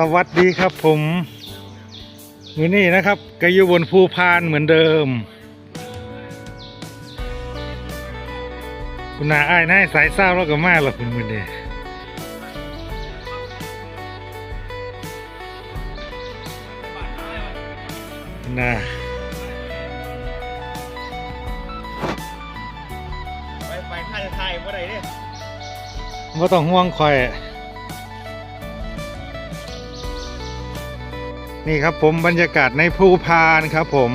สวัสดีครับผมมือนี้นะครับก็อยู่บนภูพานเหมือนเดิม คุณนาอ้ายนายสายเศร้าแล้วก็มาหรอกคุณมือนี้คุณนาไปไปค่ายค่ายว่าไรเนี่ยไม่ต้องห่วงคอย นี่ครับผมบรรยากาศในภูพานครับผม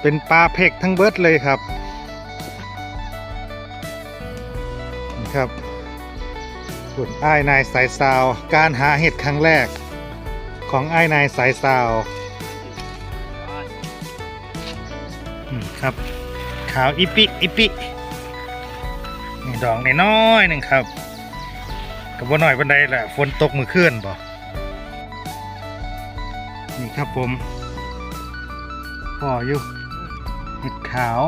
เป็นปลาเพ็กทั้งเบิดเลยครับนะครับคุณอ้นายสายซาว การหาเห็ดครั้งแรก ของไอ้นายสายซาวครับขาวอิปิอิปินี่ดอกน้อยๆหนึ่งครับกับว่าน้อยบันไดแหละฝนตกมือเคลื่อนบ่ นี่ครับผมพ่ออยู่เห็ดขาว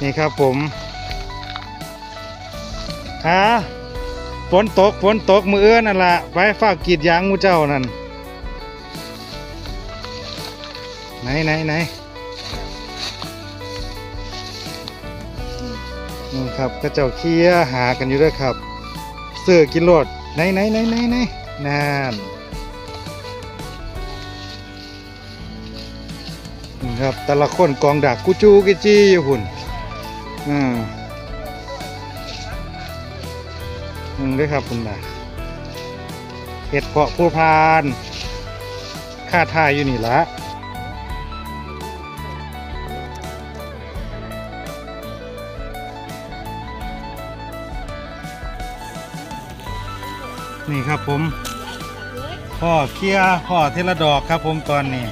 นี่ครับผมฮะฝนตกฝนตกมือเอื้อนนั่นละไปฝากกีดยางมูเจ้านั่นไหนไหนไหนนี่ครับก็เจ้าเคียหากันอยู่ด้วยครับ เสื้อกินโลดไหนไหนไหนไหนไหน นั่นนี่ครับแต่ละคนกองดักกูจูกิจี้อยู่หุ่นอืมด้วยครับคุณนะเห็ดเพาะผู้พาน ค่าทายอยู่นี่ละ นี่ครับผมพ่อเคี้ยพ่อเทละดอกครับผมตอนนี้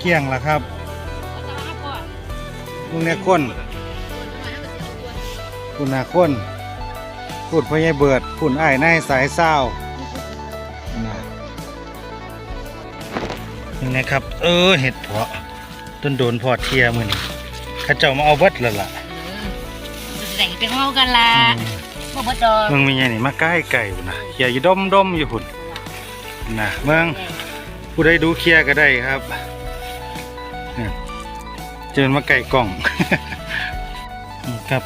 เกี้ยงละครับลุงเนี่ยค้นคุณนาค้นพูดพ่อใหญ่เบิดพูดอ้ายนายสายเศร้านะนี่นะครับ เออเห็ดเพาะต้นโดนพอเทียมือนี่เข้าเจ้ามาเอาเบิดแล้วล่ะแต่งเป็นเมากันละ บ่บ่ดอกมึงมีไงนี่มาใกล้ไก่พุ่นนะเคียอยู่ด้อมด้อมอยู่หุ่นนะเมืองผู้ใดดูเคียก็ได้ครับเจอมาไก่กล่อง ครับ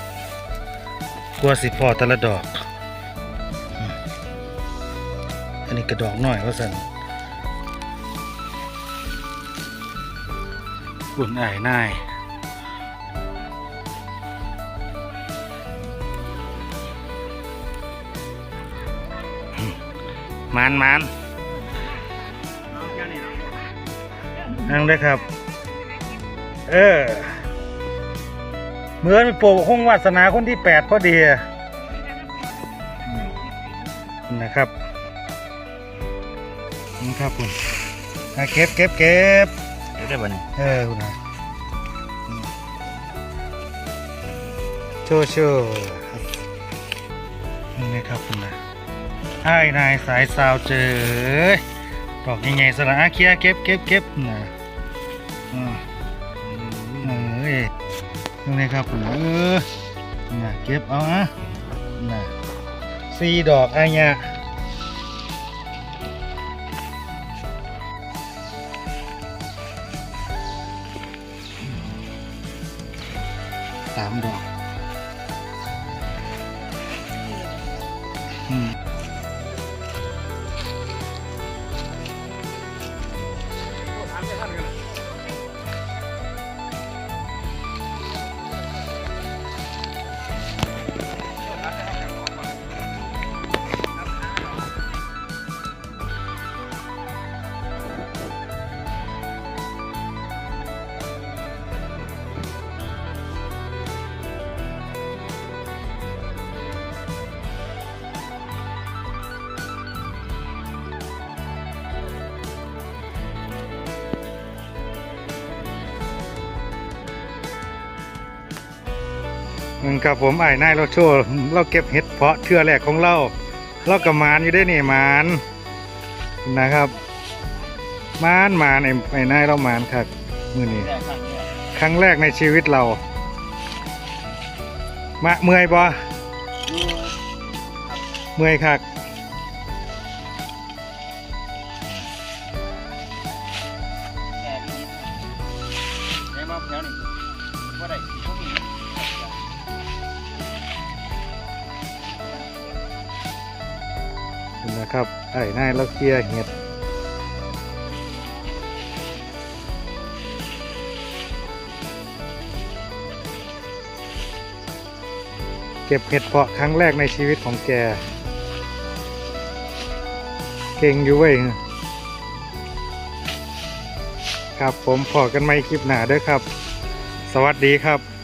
กลัวสิพอแต่ละดอก อันนี้กระดอกหน่อยว่าสันอุ่นอายนาย มานมานนั่งได้ครับ เออ เหมือนเป็นโปรคงวาสนาคนที่แปดพอดีอืมนะครับนี่ครับคุณอะเก็บเก็บเก็บเดี๋ยวได้บันเออคุณนะอืมโชว์โชว์ครับนี่นะครับคุณนะ ไอ้นายสายสาวเจอดอกใหญ่ๆสละอาเคียเก็บเก็บเก็บนะเอ้ยนี่ครับผมเออนะเก็บเอาอะนะสี่ดอกไอ้เนี่ยสามดอก อืม มครับผมไอ้นายเราโชว์เราเก็บเห็ดเพาะเทือแรกของเรา เรากับมานอยู่ได้นี่มานนะครับมานมานไอ้นายเรามานครับมือนี้ครั้งแรกในชีวิตเรา มาเมื่อยบ่เมื่อยครับ นะครับไอ้นายเราเคลียร์เห็ดเก็บเห็ดเพาะครั้งแรกในชีวิตของแก เก่งอยู่เว้ยครับผมพอกันไม่คลิปหนาเด้วยครับ สวัสดีครับ